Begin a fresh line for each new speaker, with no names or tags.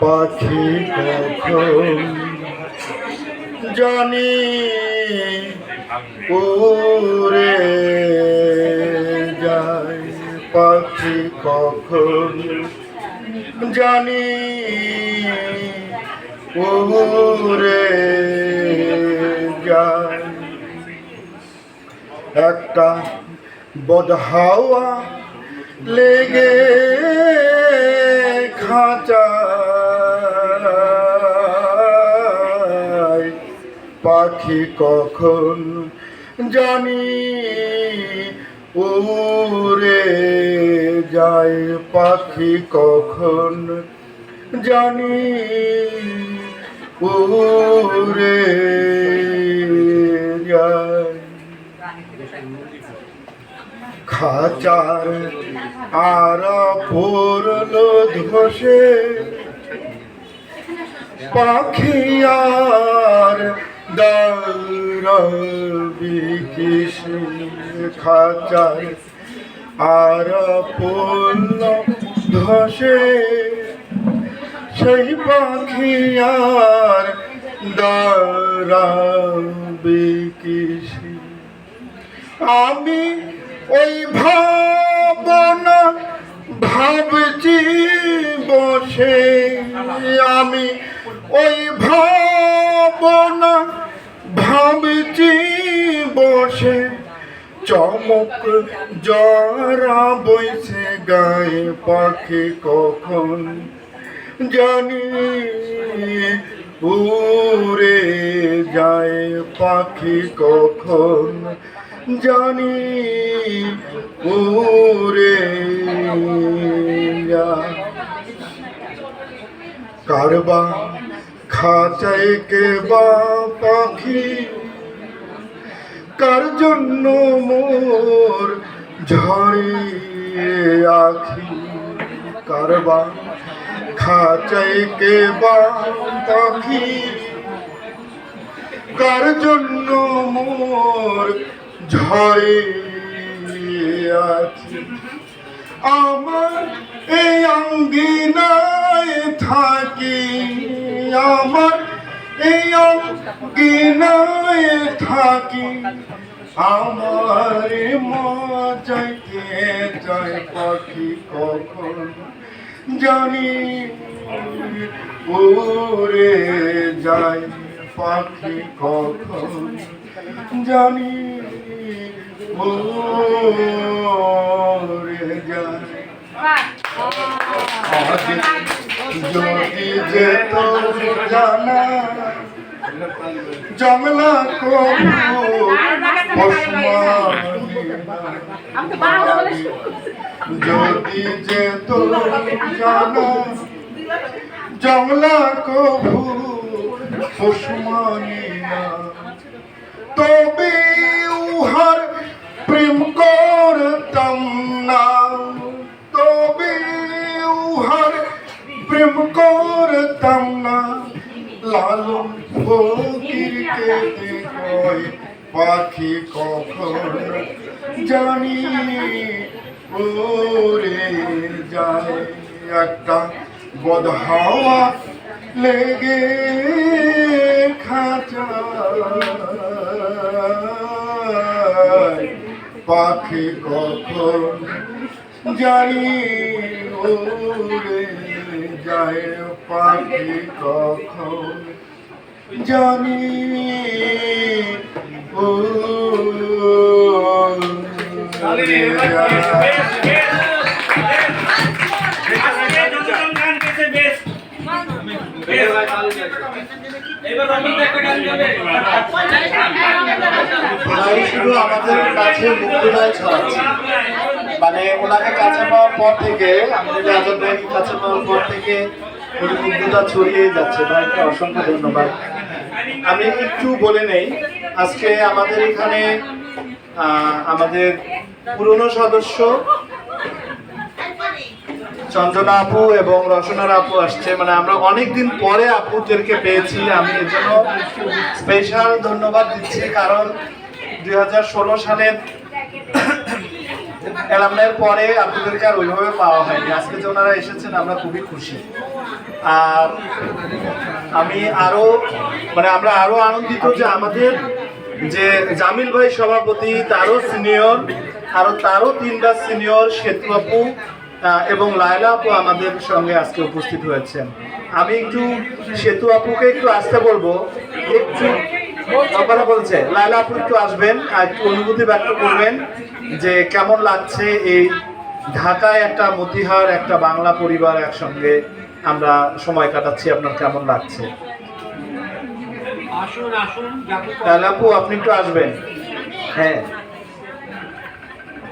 পাখি কখন জানি উড়ে যায় পাখি কখন। জানি উড়ে যায়। একটা বদহাওয়া লেগে খাঁচায় পাখি কখন জানি উড়ে যায় পাখি কখন জানি উড়ে যায়। খাচার আর পড়ল ধসে পাখি আর দারবি খাচার আর পড়ল ধসে। সেই পাখি আর দারবি কৃষ্ণ। আমি ওই ভাবনা ভাবছি বসে। আমি ওই ভাবনা ভাবছি বসে চমক জরা বইছে গায়ে পাখি কখন জানি উড়ে যায় পাখি কখন জানি উড়ে কারবা খাঁচায় কে বা পাখি? কার জন্য মোর ঝরে আখি? কারবা খাঁচায় কে বা পাখি? কার জন্য মোর ঝরে আছি আমার এই অঙ্গিনায় থাকি। আমার এই অঙ্গিনায় থাকি আমার মজাকে যায় পাখি কখন জানি উড়ে যায় পাখি কখন জানি উড়ে যায় যদি যেত জানা জংলা কবু যদি যেত জানা জংলা কবু ফুসমানি না। তবে লালন ফকিরকে দেখয় পাখি কখন জানি? উড়ে যায় একটা বদহাওয়া লেগে খাঁচায় পাখি কখন জানি? উড়ে যায় পাখি কখন জানি যায়
শুধু আমাদের কাছে মুক্তদায় ছড়াচ্ছে মানে ওনাকে কাছে পাওয়ার পর থেকে আমাদের কাছে পাওয়ার পর থেকে উনি মুগ্ধতা ছড়িয়ে যাচ্ছে। ভাইকে অসংখ্য ধন্যবাদ। আমি একটু বলে নেই, আজকে আমাদের এখানে আমাদের পুরনো সদস্য চন্দনা আপু এবং রসনার আপু আসছে। মানে আমরা অনেকদিন পরে আপুদেরকে পেয়েছি। আমি এর জন্য স্পেশাল ধন্যবাদ দিচ্ছি, কারণ দুই হাজার ষোলো সালের অ্যালামনাইয়ের পরে আপনাদেরকে আর ওইভাবে পাওয়া হয়নি। আজকে যে ওনারা এসেছেন, আমরা খুবই খুশি। আর আমি আরও মানে আমরা আরও আনন্দিত যে আমাদের যে জামিল ভাই সভাপতি, তারও সিনিয়র আরও তারও তিনটা সিনিয়র সেতু আপু এবং লায়লা আপু আমাদের সঙ্গে আজকে উপস্থিত হয়েছেন। আমি একটু সেতু আপুকে একটু আসতে বলব, একটু কথা বলছে লাইলা আপু একটু আসবেন একটু অনুভূতি ব্যক্ত করবেন যে কেমন লাগছে এই ঢাকায় একটা মতিহার একটা বাংলা পরিবার একসঙ্গে আমরা সময় কাটাচ্ছি আপনার কেমন লাগছে?
আসুন আসুন
তাহলে আপু আপনি একটু আসবেন। হ্যাঁ।